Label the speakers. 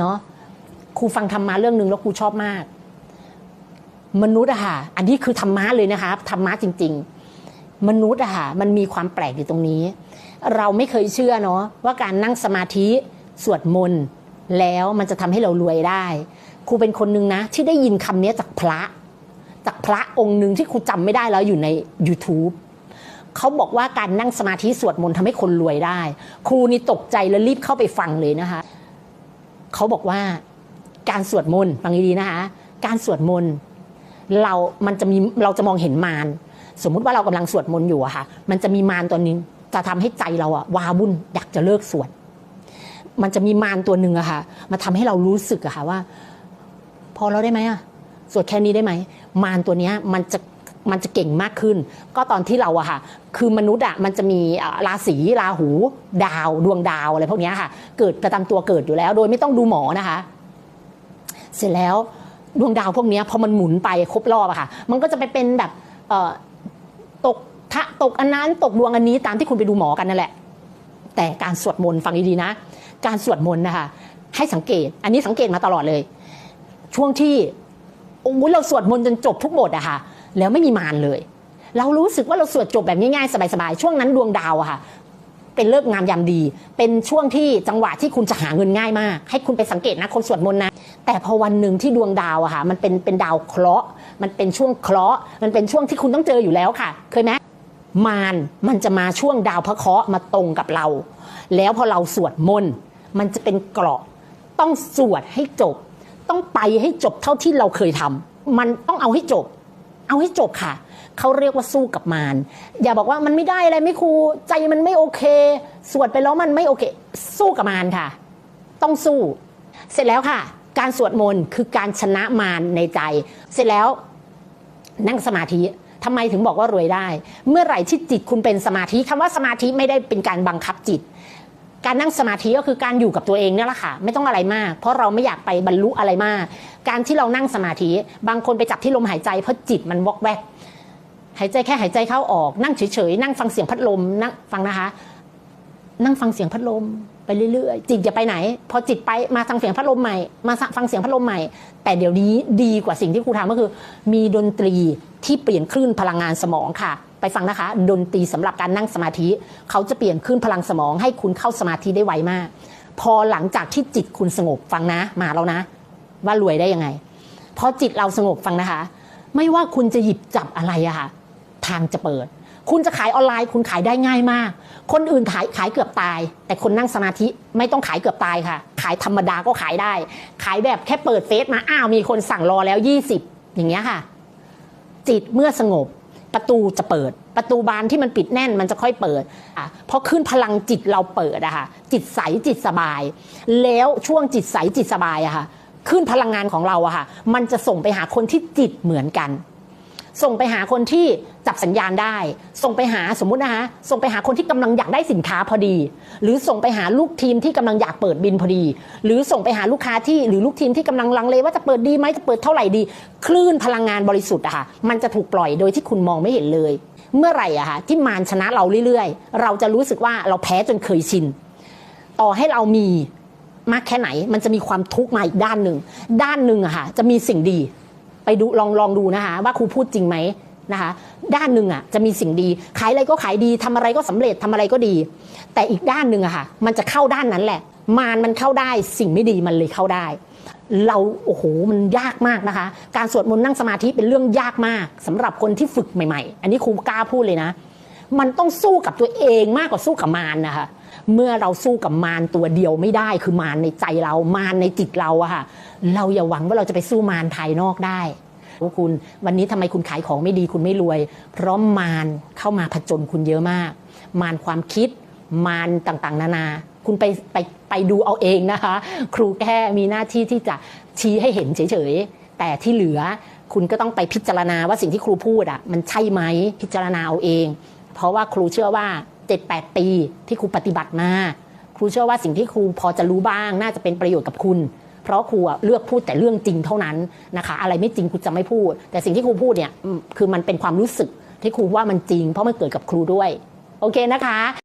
Speaker 1: เนาะครูฟังธรรมะเรื่องหนึ่งแล้วครูชอบมาก มนุษย์อะค่ะ อันนี้คือธรรมะเลยนะคะธรรมะจริง ๆ มนุษย์อะค่ะมันมีความแปลกอยู่ตรงนี้ เราไม่เคยเชื่อเนาะว่าการนั่งสมาธิสวดมนต์แล้วมันจะทำให้เรารวยได้ ครูเป็นคนหนึ่งนะ ที่ได้ยินคำนี้จากพระ จากพระองค์หนึ่งที่ครูจำไม่ได้แล้วอยู่ใน YouTube เขาบอกว่าการนั่งสมาธิสวดมนต์ทำให้คนรวยได้ ครูนี่ตกใจแล้วรีบเข้าไปฟังเลยนะคะ เขาบอกว่าการสวดมนต์ฟังดีๆนะคะ การสวดมนต์เรา มันจะมีเราจะมองเห็นมารสมมุติว่าเรากำลังสวดมนต์อยู่อะค่ะ มันจะมีมารตัวนึงจะทำให้ใจเราอะวาวุ่นอยากจะเลิกสวดมันจะมีมารตัวหนึ่งอะค่ะ มาทำให้เรารู้สึกอะค่ะว่า พอเราได้ไหมอะสวดแค่นี้ได้ไหมมารตัวเนี้ยมันจะ มันจะเก่งมากขึ้น ก็ตอนที่เราอะค่ะ คือมนุษย์อะมันจะมีราศีราหู ดาว ดวงดาวอะไรพวกนี้ค่ะ เกิดประจำตัวเกิดอยู่แล้ว โดยไม่ต้องดูหมอนะคะ เสร็จแล้วดวงดาวพวกนี้พอมันหมุนไปครบรอบอะค่ะ มันก็จะไปเป็นแบบตกทะตกอันนั้นตกดวงอันนี้ตามที่คุณไปดูหมอกันนั่นแหละ แต่การสวดมนต์ฟังดีๆนะ การสวดมนต์นะคะให้สังเกต อันนี้สังเกตมาตลอดเลย ช่วงที่โอ้โหเราสวดมนต์จนจบทุกบทอะค่ะ แล้วไม่มีมารเลย เรารู้สึกว่าเราสวดจบแบบง่ายๆ สบายๆ ช่วงนั้นดวงดาวอะค่ะ เป็นเลิกงามยามดี เป็นช่วงที่จังหวะที่คุณจะหาเงินง่ายมาก ให้คุณไปสังเกตนะคนสวดมนต์นะแต่พอวันหนึ่งที่ดวงดาวอะค่ะ มันเป็นเป็นดาวเคราะห์มันเป็นช่วงเคราะห์มันเป็นช่วงที่คุณต้องเจออยู่แล้วค่ะ เคยไหมมารมันจะมาช่วงดาวพระเคราะห์มาตรงกับเรา แล้วพอเราสวดมนต์มันจะเป็นเกราะ ต้องสวดให้จบ ต้องไปให้จบเท่าที่เราเคยทำมันต้องเอาให้จบ เอาให้จบค่ะ เขาเรียกว่าสู้กับมารอย่าบอกว่ามันไม่ได้อะไรไม่ครูใจมันไม่โอเค สวดไปแล้วมันไม่โอเค สู้กับมารค่ะ ต้องสู้ เสร็จแล้วค่ะ การสวดมนต์คือการชนะมารในใจ เสร็จแล้วนั่งสมาธิทำไมถึงบอกว่ารวยได้ เมื่อไหร่ที่จิตคุณเป็นสมาธิคำว่าสมาธิไม่ได้เป็นการบังคับจิต การนั่งสมาธิก็คือการอยู่กับตัวเองนี่แหละค่ะ ไม่ต้องอะไรมาก เพราะเราไม่อยากไปบรรลุอะไรมาก การที่เรานั่งสมาธิ บางคนไปจับที่ลมหายใจเพราะจิตมันวอกแวก หายใจแค่หายใจเข้าออก นั่งเฉยๆ นั่งฟังเสียงพัดลมนั่งฟังนะคะ นั่งฟังเสียงพัดลมไปเรื่อยๆ จิตจะไปไหน พอจิตไปมาฟังเสียงพัดลมใหม่ มาฟังเสียงพัดลมใหม่ แต่เดี๋ยวนี้ดีกว่าสิ่งที่ครูทำก็คือ มีดนตรีที่เปลี่ยนคลื่นพลังงานสมองค่ะ ไปฟังนะคะ ดนตรีสำหรับการนั่งสมาธิ เขาจะเปลี่ยนคลื่นพลังสมอง ให้คุณเข้าสมาธิได้ไวมาก พอหลังจากที่จิตคุณสงบฟังนะ มาแล้วนะ ว่ารวยได้ยังไง เพอจิตเราสงบฟังนะคะ ไม่ว่าคุณจะหยิบจับอะไรอะค่ะทางจะเปิด คุณจะขายออนไลน์คุณขายได้ง่ายมาก คนอื่นขายขายเกือบตาย แต่คนนั่งสมาธิไม่ต้องขายเกือบตายค่ะ ขายธรรมดาก็ขายได้ ขายแบบแค่เปิดเฟซมาอ้าวมีคนสั่งรอแล้ว 20 อย่างเงี้ยค่ะ จิตเมื่อสงบประตูจะเปิด ประตูบานที่มันปิดแน่นมันจะค่อยเปิดอะเพราะขึ้นพลังจิตเราเปิดอะค่ะจิตใสจิตสบาย แล้วช่วงจิตใสจิตสบายอะค่ะ ขึ้นพลังงานของเราอะค่ะ มันจะส่งไปหาคนที่จิตเหมือนกัน ส่งไปหาคนที่จับสัญญาณได้ ส่งไปหาสมมุตินะคะ ส่งไปหาคนที่กำลังอยากได้สินค้าพอดี หรือส่งไปหาลูกทีมที่กำลังอยากเปิดบินพอดี หรือส่งไปหาลูกค้าที่หรือลูกทีมที่กำลังลังเลว่าจะเปิดดีไหมจะเปิดเท่าไหร่ดี คลื่นพลังงานบริสุทธิ์อะค่ะ มันจะถูกปล่อยโดยที่คุณมองไม่เห็นเลย เมื่อไหร่อะค่ะที่มารชนะเราเรื่อยๆ เราจะรู้สึกว่าเราแพ้จนเคยชิน ต่อให้เรามี มากแค่ไหน มันจะมีความทุกข์มาอีกด้านหนึ่ง ด้านหนึ่งอะค่ะ จะมีสิ่งดี ไปดูลองลองดูนะคะ ว่าครูพูดจริงไหมนะคะ ด้านหนึ่งอะจะมีสิ่งดี ขายอะไรก็ขายดีทำอะไรก็สำเร็จทำอะไรก็ดี แต่อีกด้านหนึ่งอะค่ะ มันจะเข้าด้านนั้นแหละ มารมันเข้าได้ สิ่งไม่ดีมันเลยเข้าได้ เราโอ้โหมันยากมากนะคะ การสวดมนต์นั่งสมาธิเป็นเรื่องยากมากสำหรับคนที่ฝึกใหม่ ๆ อันนี้ครูกล้าพูดเลยนะ มันต้องสู้กับตัวเองมากกว่าสู้กับมารนะคะเมื่อเราสู้กับมารตัวเดียวไม่ได้คือมารในใจเรามารในจิตเราอะค่ะเราอย่าหวังว่าเราจะไปสู้มารภายนอกได้ว่าคุณวันนี้ทำไมคุณขายของไม่ดีคุณไม่รวย เพราะมารเข้ามาผจญคุณเยอะมาก มารความคิดมารต่างๆ นานา คุณไปไปไปดูเอาเองนะคะ ครูแค่มีหน้าที่ที่จะชี้ให้เห็นเฉยๆ แต่ที่เหลือคุณก็ต้องไปพิจารณาว่าสิ่งที่ครูพูดอะมันใช่ไหมพิจารณาเอาเอง เพราะว่าครูเชื่อว่า 7-8 ปีที่ครูปฏิบัติมาครูเชื่อว่าสิ่งที่ครูพอจะรู้บ้าง น่าจะเป็นประโยชน์กับคุณ เพราะครูอะเลือกพูดแต่เรื่องจริงเท่านั้นนะคะ อะไรไม่จริงครูจะไม่พูด แต่สิ่งที่ครูพูดเนี่ยคือมันเป็นความรู้สึกที่ครูว่ามันจริง เพราะมันเกิดกับครูด้วย โอเคนะคะ